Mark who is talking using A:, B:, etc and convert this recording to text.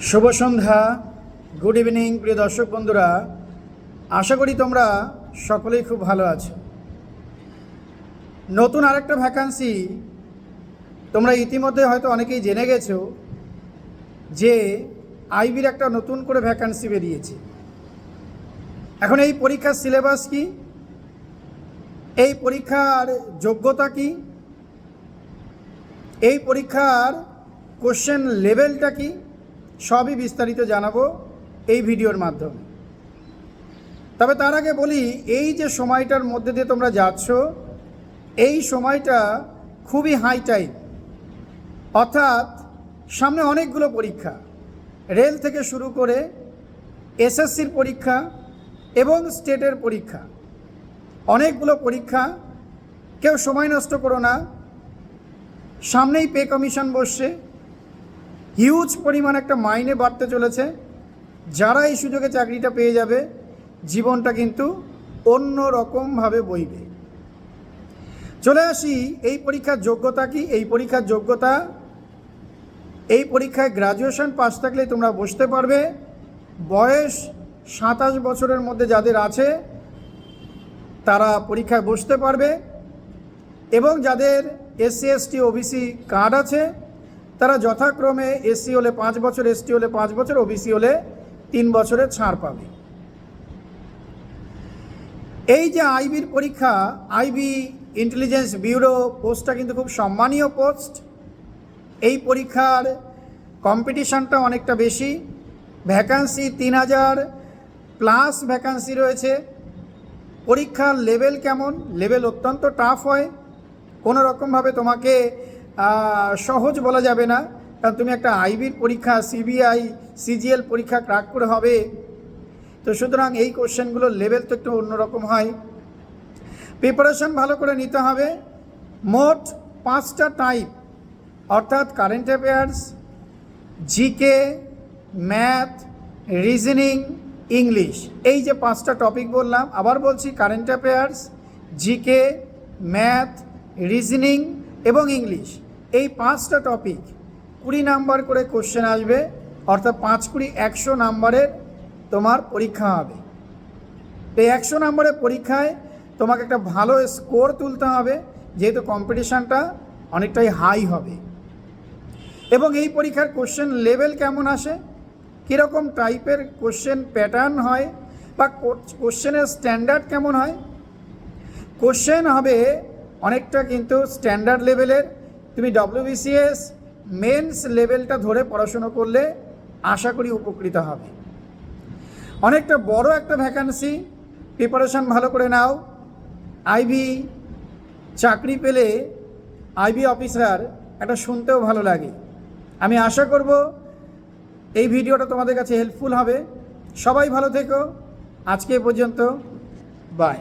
A: শুভ সন্ধ্যা। Good evening, প্রিয় দর্শক বন্ধুরা। আশা করি তোমরা সকলেই খুব ভালো আছো। নতুন আরেকটা ভ্যাকান্সি তোমরা ইতিমধ্যে হয়তো অনেকেই জেনে গেছো যে আইবির একটা নতুন করে ভ্যাকান্সি বেরিয়েছে। এখন এই পরীক্ষার সিলেবাস কি? এই পরীক্ষার যোগ্যতা কি? এই পরীক্ষার কোশ্চেন লেভেলটা কি? সবই বিস্তারিত জানাব এই ভিডিওর মাধ্যমে। তবে তার আগে বলি, এই যে সময়টার মধ্যে দিয়ে তোমরা যাচ্ছ, এই সময়টা খুবই হাই টাইম অর্থাৎ সামনে অনেকগুলো পরীক্ষা। রেল থেকে শুরু করে এসএসসির পরীক্ষা এবং স্টেটের পরীক্ষা। অনেকগুলো পরীক্ষা। কেউ সময় নষ্ট করো না। সামনেই পে কমিশন বসছে। হিউজ পরিমাণ একটা মাইনে বাড়তে চলেছে। যারা এই সুযোগে চাকরিটা পেয়ে যাবে, জীবনটা কিন্তু অন্য রকমভাবে বইবে। চলে আসি, এই পরীক্ষার যোগ্যতা কি? এই পরীক্ষার যোগ্যতা, এই পরীক্ষায় গ্রাজুয়েশন পাস থাকলে তোমরা বসতে পারবে। বয়স সাতাশ বছরের মধ্যে যাদের আছে, তারা পরীক্ষায় বসতে পারবে। এবং যাদের এসসি এসটি ওবিসি কার্ড আছে তারা যথাক্রমে এসসি হলে পাঁচ বছর, এসটি হলে পাঁচ বছর, ওবিসি হলে তিন বছরের ছাড় পাবে। এই যে আইবির পরীক্ষা, আইবি ইন্টেলিজেন্স ব্যুরো পোস্টটা কিন্তু খুব সম্মানীয় পোস্ট এই পরীক্ষার কম্পিটিশনটা অনেকটা বেশি। ভ্যাকান্সি তিন হাজার প্লাস ভ্যাকান্সি রয়েছে। পরীক্ষার লেভেল কেমন? লেভেল অত্যন্ত টাফ হয়। কোনো রকমভাবে তোমাকে সহজ বলা যাবে না। কারণ তুমি একটা আইবির পরীক্ষা সিবিআই সিজিএল পরীক্ষা ক্রাক করে হবে। তো সুতরাং এই কোশ্চেনগুলোর লেভেল তো একটু অন্যরকম হয়। প্রিপারেশন ভালো করে নিতে হবে। মোট পাঁচটা টাইপ অর্থাৎ current affairs GK math reasoning English এই যে পাঁচটা টপিক বললাম, আবার বলছি current affairs GK math reasoning এবং ইংলিশ এই পাঁচটা টপিক কুড়ি নাম্বার করে কোশ্চেন আসবে, অর্থাৎ পাঁচ কুড়ি একশো নাম্বারের তোমার পরীক্ষা হবে। এই একশো নাম্বারের পরীক্ষায় তোমাকে একটা ভালো স্কোর তুলতে হবে, যেহেতু কম্পিটিশানটা অনেকটাই হাই হবে। এবং এই পরীক্ষার কোশ্চেন লেভেল কেমন আসে? কীরকম টাইপের কোশ্চেন প্যাটার্ন হয়? বা কোশ্চেনের স্ট্যান্ডার্ড কেমন হয়? কোশ্চেন হবে অনেকটা কিন্তু স্ট্যান্ডার্ড লেভেলের তুমি ডব্লিউবিসিএস মেন্স লেভেলটা ধরে পড়াশুনো করলে আশা করি উপকৃত হবে। অনেকটা বড় একটা ভ্যাকান্সি প্রিপারেশন ভালো করে নাও। আইবি চাকরি পেলে আইবি অফিসার একটা শুনতেও ভালো লাগে। আমি আশা করব এই ভিডিওটা তোমাদের কাছে হেল্পফুল হবে। সবাই ভালো থেকো। আজকে পর্যন্ত বাই